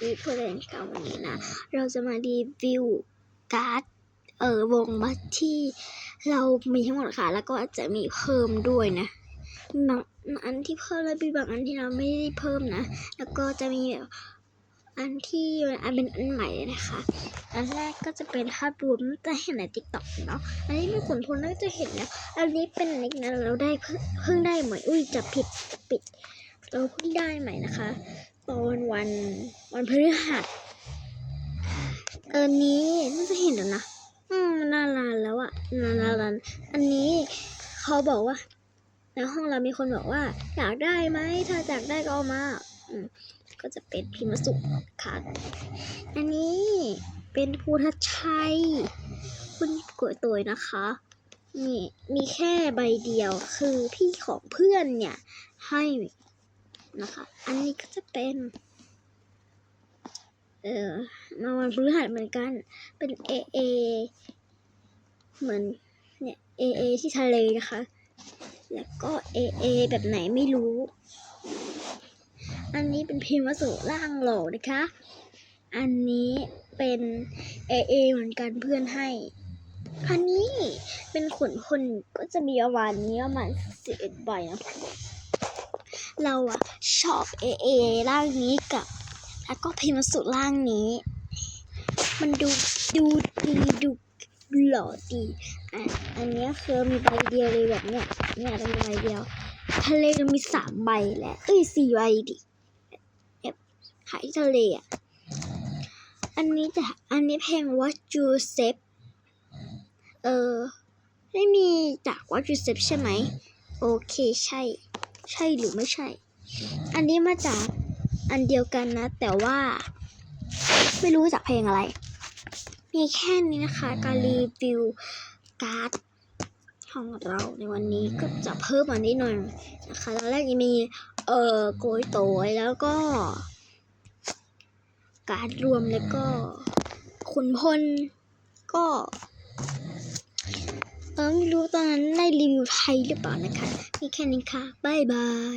ที่เพื่อนกันวันนี้นะ เราจะมารีวิวการ์ดเออวงบัตที่เรามีทั้งหมดค่ะ แล้วก็อาจจะมีเพิ่มด้วยนะบางอันที่เพิ่มแล้วมีบางอันที่เราไม่ได้เพิ่มนะ แล้วก็จะมีแบบอันที่อันเป็นอันใหม่เลยนะคะ อันแรกก็จะเป็นภาพรวมจะเห็นในติ๊กต็อกเนาะ อันนี้เป็นขุนพลน่าจะเห็นนะอันนี้เป็นอันนี้นะเราได้เพิ่งเพิ่งได้ใหม่ อุ้ยจะผิดจะปิด เราเพิ่งได้ใหม่นะคะ ตอนวันวันพฤหัสเออนี้น่าจะเห็นแล้วนะ อืมนานานแล้วอะนานานานอันนี้เขาบอกว่าในห้องเรามีคนบอกว่า อยากได้ไหมถ้าอยากได้ก็เอามาอืมก็จะเป็นพิมพ์สุค่ะ อันนี้เป็นภูทัชชัย คุณกวยตัวนะคะมีมีแค่ใบเดียวคือพี่ของเพื่อนเนี่ยให้ นะคะ อันนี้ก็จะเป็น เออมาวันพฤหัสเหมือนกัน เป็นเอเอเหมือนเนี่ยเอเอที่ทะเลนะคะ แล้วก็เอเอแบบไหนไม่รู้ อันนี้เป็นพิมพ์วัสดุล่างโหลนะคะ อันนี้เป็นเอเอเหมือนกันเพื่อนให้อันนี้เป็นขนคนก็จะมีประมาณนี้ประมาณสิบเอ็ดใบนะ เราอะชอบเอเอร่างนี้กับ แล้วก็พิมพ์วัสดุร่างนี้ มันดูดูดีดูหล่อดีอะอันนี้คือมีใบเดียวเลยแบบเนี้ยเนี่ยเป็นใบเดียวทะเลจะมีสามใบแหละเอ้ยสี่ใบดิแบบหายทะเลอะอันนี้แต่อันนี้เพลงวัดจูเซฟเออไม่มีจากวัดจูเซฟใช่ไหม โอเคใช่ ใช่หรือไม่ใช่ อันนี้มาจากอันเดียวกันนะ แต่ว่า ไม่รู้จากเพลงอะไร มีแค่นี้นะคะ การรีวิวการ์ดของเราในวันนี้ก็จะเพิ่มมานิดหน่อยนะคะ ตอนแรกจะมีเอ่อโกยโตยแล้วก็ การ์ดรวมแล้วก็ขุนพลก็ ตอนไม่รู้ตอนนั้นได้รีวิวไทยหรือเปล่านะคะ มีแค่นี้ค่ะ บ๊ายบาย